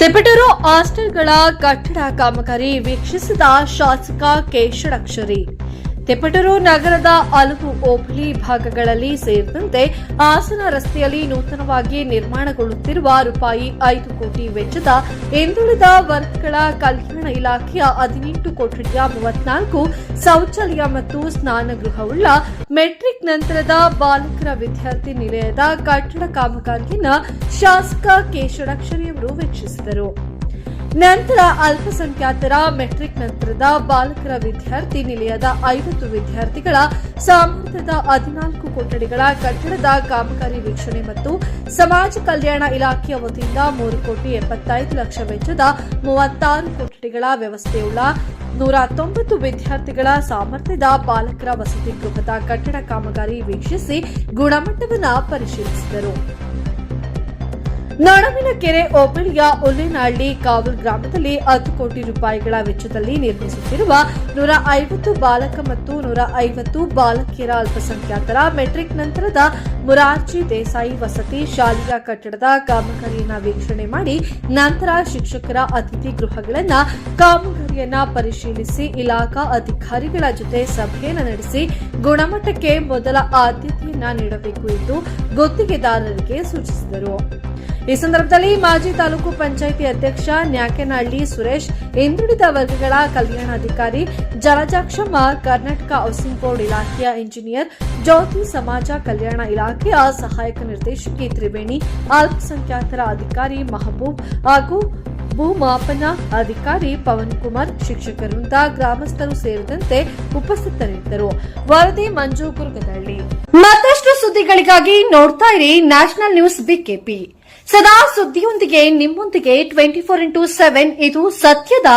ತಿಪಟೂರು ಹಾಸ್ಟೆಲ್ಗಳ ಕಟ್ಟಡ ಕಾಮಗಾರಿ ವೀಕ್ಷಿಸಿದ ಶಾಸಕ ಕೆ ಷಡಕ್ಷರಿ ತಿಪಟೂರು ನಗರದ ಹಲವು ಹೋಬಳಿ ಭಾಗಗಳಲ್ಲಿ ಸೇರಿದಂತೆ ಹಾಸನ ರಸ್ತೆಯಲ್ಲಿ ನೂತನವಾಗಿ ನಿರ್ಮಾಣಗೊಳ್ಳುತ್ತಿರುವ ರೂಪಾಯಿ ಐದು ಕೋಟಿ ವೆಚ್ಚದ ಹಿಂದುಳಿದ ವರ್ಗಗಳ ಕಲ್ಯಾಣ ಇಲಾಖೆಯ ಹದಿನೆಂಟು ಕೋಟಿಯ ಮೂವತ್ನಾಲ್ಕು ಶೌಚಾಲಯ ಮತ್ತು ಸ್ನಾನಗೃಹವುಳ್ಳ ಮೆಟ್ರಿಕ್ ನಂತರದ ಬಾಲಕರ ವಿದ್ಯಾರ್ಥಿ ನಿಲಯದ ಕಟ್ಟಡ ಕಾಮಗಾರಿಯನ್ನು ಶಾಸಕ ಕೆ ಷಡಕ್ಷರಿಯವರು ವೀಕ್ಷಿಸಿದರು. ನಂತರ ಅಲ್ಪಸಂಖ್ಯಾತರ ಮೆಟ್ರಿಕ್ ನಂತರದ ಬಾಲಕರ ವಿದ್ಯಾರ್ಥಿ ನಿಲಯದ ಐವತ್ತು ವಿದ್ಯಾರ್ಥಿಗಳ ಸಾಮರ್ಥ್ಯದ ಹದಿನಾಲ್ಕು ಕೊಠಡಿಗಳ ಕಟ್ಟಡದ ಕಾಮಗಾರಿ ವೀಕ್ಷಣೆ ಮತ್ತು ಸಮಾಜ ಕಲ್ಯಾಣ ಇಲಾಖೆಯ ವತಿಯಿಂದ ಮೂರು ಕೋಟಿ ಎಪ್ಪತ್ತೈದು ಲಕ್ಷ ವೆಚ್ಚದ ಮೂವತ್ತಾರು ಕೊಠಡಿಗಳ ವ್ಯವಸ್ಥೆಯುಳ್ಳ ನೂರ ತೊಂಬತ್ತು ವಿದ್ಯಾರ್ಥಿಗಳ ಸಾಮರ್ಥ್ಯದ ಬಾಲಕರ ವಸತಿ ಗೃಹದ ಕಟ್ಟಡ ಕಾಮಗಾರಿ ವೀಕ್ಷಿಸಿ ಗುಣಮಟ್ಟವನ್ನು ಪರಿಶೀಲಿಸಿದರು. ನಡವಿನ ಕೆರೆ ಹೋಬಳಿಯ ಉಲ್ಲೇನಹಳ್ಳಿ ಕಾವಲ್ ಗ್ರಾಮದಲ್ಲಿ ಹತ್ತು ಕೋಟಿ ರೂಪಾಯಿಗಳ ವೆಚ್ಚದಲ್ಲಿ ನಿರ್ಮಿಸುತ್ತಿರುವ ನೂರ ಐವತ್ತು ಬಾಲಕ ಮತ್ತು ನೂರ ಐವತ್ತು ಬಾಲಕಿಯರ ಅಲ್ಪಸಂಖ್ಯಾತರ ಮೆಟ್ರಿಕ್ ನಂತರದ ಮುರಾರ್ಜಿ ದೇಸಾಯಿ ವಸತಿ ಶಾಲೆಯ ಕಟ್ಟಡದ ಕಾಮಗಾರಿಯನ್ನು ವೀಕ್ಷಣೆ ಮಾಡಿ ನಂತರ ಶಿಕ್ಷಕರ ಅತಿಥಿ ಗೃಹಗಳನ್ನು ಕಾಮಗಾರಿಯನ್ನು ಪರಿಶೀಲಿಸಿ ಇಲಾಖಾ ಅಧಿಕಾರಿಗಳ ಜೊತೆ ಸಭೆಯನ್ನು ನಡೆಸಿ ಗುಣಮಟ್ಟಕ್ಕೆ ಮೊದಲ ಆದ್ಯತೆಯನ್ನು ನೀಡಬೇಕು ಎಂದು ಗುತ್ತಿಗೆದಾರರಿಗೆ ಸೂಚಿಸಿದರು. ಈ ಸಂದರ್ಭದಲ್ಲಿ ಮಾಜಿ ತಾಲೂಕು ಪಂಚಾಯಿತಿ ಅಧ್ಯಕ್ಷ ನ್ಯಾಕೆನಹಳ್ಳಿ ಸುರೇಶ್, ಹಿಂದುಳಿದ ವರ್ಗಗಳ ಕಲ್ಯಾಣಾಧಿಕಾರಿ ಜಲಜಾಕ್ಷಮ್ಮ ಕರ್ನಾಟಕ ಹೌಸಿಂಗ್ ಬೋರ್ಡ್ ಇಲಾಖೆಯ ಇಂಜಿನಿಯರ್ ಜ್ಯೋತಿ ಸಮಾಜ ಕಲ್ಯಾಣ ಇಲಾಖೆಯ ಸಹಾಯಕ ನಿರ್ದೇಶಕಿ ತ್ರಿವೇಣಿ, ಅಲ್ಪಸಂಖ್ಯಾತರ ಅಧಿಕಾರಿ ಮಹಬೂಬ್ ಹಾಗೂ ಭೂಮಾಪನ ಅಧಿಕಾರಿ ಪವನ್ ಕುಮಾರ್ ಶಿಕ್ಷಕರಿಂದ ಗ್ರಾಮಸ್ಥರು ಸೇರಿದಂತೆ ಉಪಸ್ಥಿತರಿದ್ದರು. ವರದಿ ಮಂಜು ಗುರುಗದಳ್ಳಿ ಮತ್ತಷ್ಟು ಸುದ್ದಿಗಳಿಗಾಗಿ ನೋಡ್ತಾ ಇರಿ ನ್ಯಾಷನಲ್ ನ್ಯೂಸ್ ಬಿಕೆಪಿ ಸದಾ ಸುದ್ದಿಯೊಂದಿಗೆ ನಿಮ್ಮೊಂದಿಗೆ ಟ್ವೆಂಟಿ ಫೋರ್ ಇಂಟು ಸೆವೆನ್ ಇದು ಸತ್ಯದ